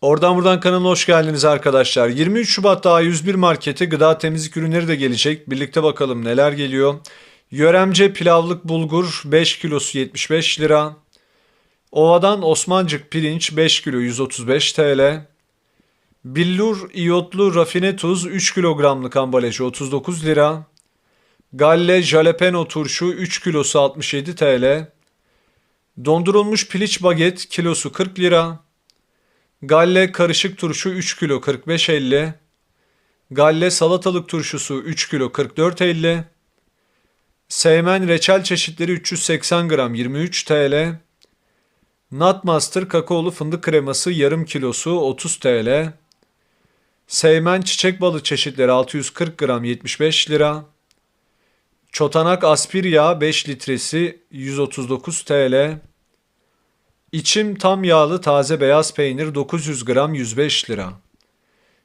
Oradan buradan kanalına hoş geldiniz arkadaşlar. 23 Şubat'ta A101 markete gıda temizlik ürünleri de gelecek. Birlikte bakalım neler geliyor. Yöremce pilavlık bulgur 5 kilosu 75 lira. Ova'dan Osmancık pirinç 5 kilo 135 TL. Billur iyotlu rafine tuz 3 kilogramlık ambalajı 39 lira. Galle jalapeno turşu 3 kilosu 67 TL. Dondurulmuş piliç baget kilosu 40 lira. Galle karışık turşu 3 kilo 45.50. Galle salatalık turşusu 3 kilo 44.50. Seymen reçel çeşitleri 380 gram 23 TL. Nutmaster kakaolu fındık kreması yarım kilosu 30 TL. Seymen çiçek balı çeşitleri 640 gram 75 lira. Çotanak aspir yağı 5 litresi 139 TL. İçim tam yağlı taze beyaz peynir 900 gram 105 lira.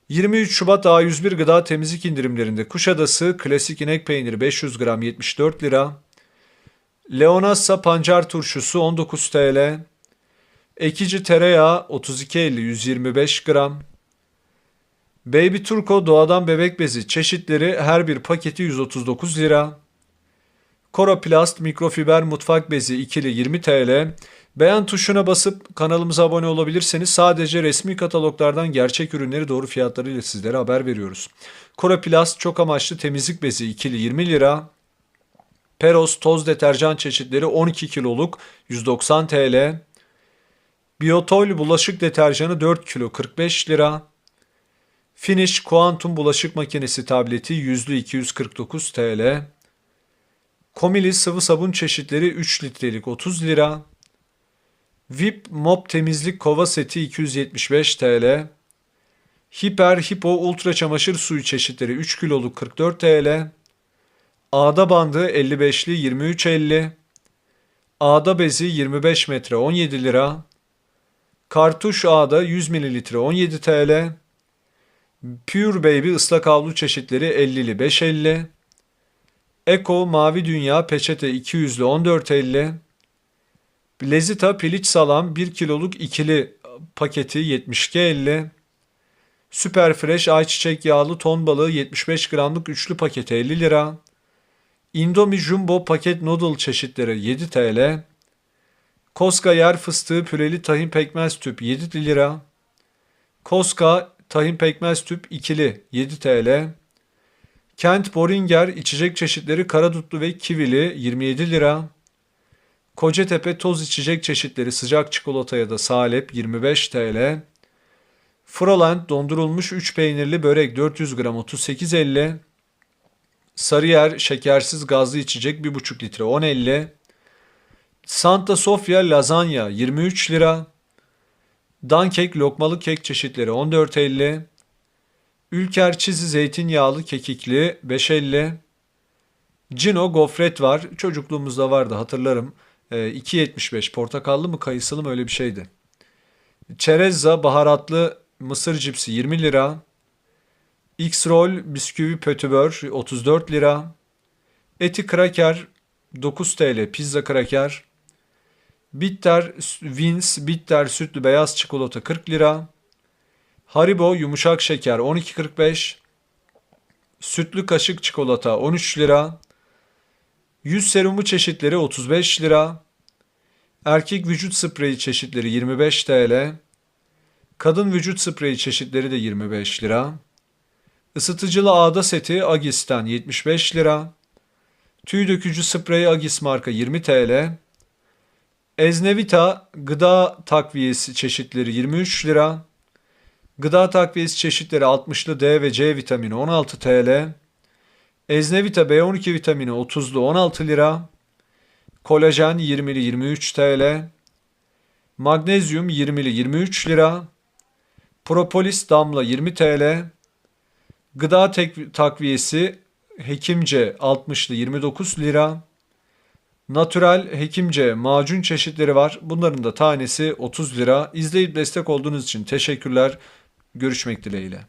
23 Şubat A101 gıda temizlik indirimlerinde Kuşadası klasik inek peyniri 500 gram 74 lira. Leonassa pancar turşusu 19 TL. Ekici tereyağı 32.50 125 gram. Baby Turco doğadan bebek bezi çeşitleri her bir paketi 139 lira. Koroplast mikrofiber mutfak bezi ikili 20 TL. Beğen tuşuna basıp kanalımıza abone olabilirseniz sadece resmi kataloglardan gerçek ürünleri doğru fiyatlarıyla sizlere haber veriyoruz. Koroplast çok amaçlı temizlik bezi ikili 20 lira. Peros toz deterjan çeşitleri 12 kiloluk 190 TL. Biotol bulaşık deterjanı 4 kilo 45 lira. Finish Quantum bulaşık makinesi tableti yüzlü 249 TL. Komili sıvı sabun çeşitleri 3 litrelik 30 lira. VIP Mop temizlik kova seti 275 TL. Hiper Hippo ultra çamaşır suyu çeşitleri 3 kiloluk 44 TL. Ağda bandı 55'li 23.50. Ağda bezi 25 metre 17 lira. Kartuş ağda 100 mililitre 17 TL. Pure Baby ıslak havlu çeşitleri 50'li 5.50. Eko Mavi Dünya peçete 200'lü 14.50. Lezita piliç salam 1 kiloluk ikili paketi 72.50. Süper Fresh ayçiçek yağlı ton balığı 75 gramlık üçlü paketi 50 lira. Indomie Jumbo paket noodle çeşitleri 7 TL. Koska yer fıstığı püreli tahin pekmez tüp 7 lira. Koska tahin pekmez tüp ikili 7 TL. Kent Boringer içecek çeşitleri karadutlu ve kivili 27 lira. Kocatepe toz içecek çeşitleri sıcak çikolataya da salep 25 TL. Froland dondurulmuş 3 peynirli börek 400 gram 38.50. Sarıyer şekersiz gazlı içecek 1,5 litre 10.50. Santa Sofia lazanya 23 lira. Dankek lokmalı kek çeşitleri 14.50. Ülker çizi zeytinyağlı kekikli 5.50. Cino gofret var. Çocukluğumuzda vardı hatırlarım. Ee, 2.75 portakallı mı kayısılı mı öyle bir şeydi. Çerezza baharatlı mısır cipsi 20 lira. X-Roll bisküvi pötibör 34 lira. Eti kraker 9 TL pizza kraker. Bitter Vince bitter sütlü beyaz çikolata 40 lira. Haribo yumuşak şeker 12.45. Sütlü kaşık çikolata 13 lira. Yüz serumu çeşitleri 35 lira. Erkek vücut spreyi çeşitleri 25 TL. Kadın vücut spreyi çeşitleri de 25 lira. Isıtıcılı ağda seti Agis'ten 75 lira. Tüy dökücü sprey Agis marka 20 TL. Eznevita gıda takviyesi çeşitleri 23 lira. Gıda takviyesi çeşitleri 60'lı D ve C vitamini 16 TL. Eznevita B12 vitamini 30'lu 16 lira. Kolajen 20'li 23 TL. Magnezyum 20'li 23 lira. Propolis damla 20 TL. Gıda tek- takviyesi Hekimce 60'lı 29 lira. Natural Hekimce macun çeşitleri var. Bunların da tanesi 30 lira. İzleyip destek olduğunuz için teşekkürler. Görüşmek dileğiyle.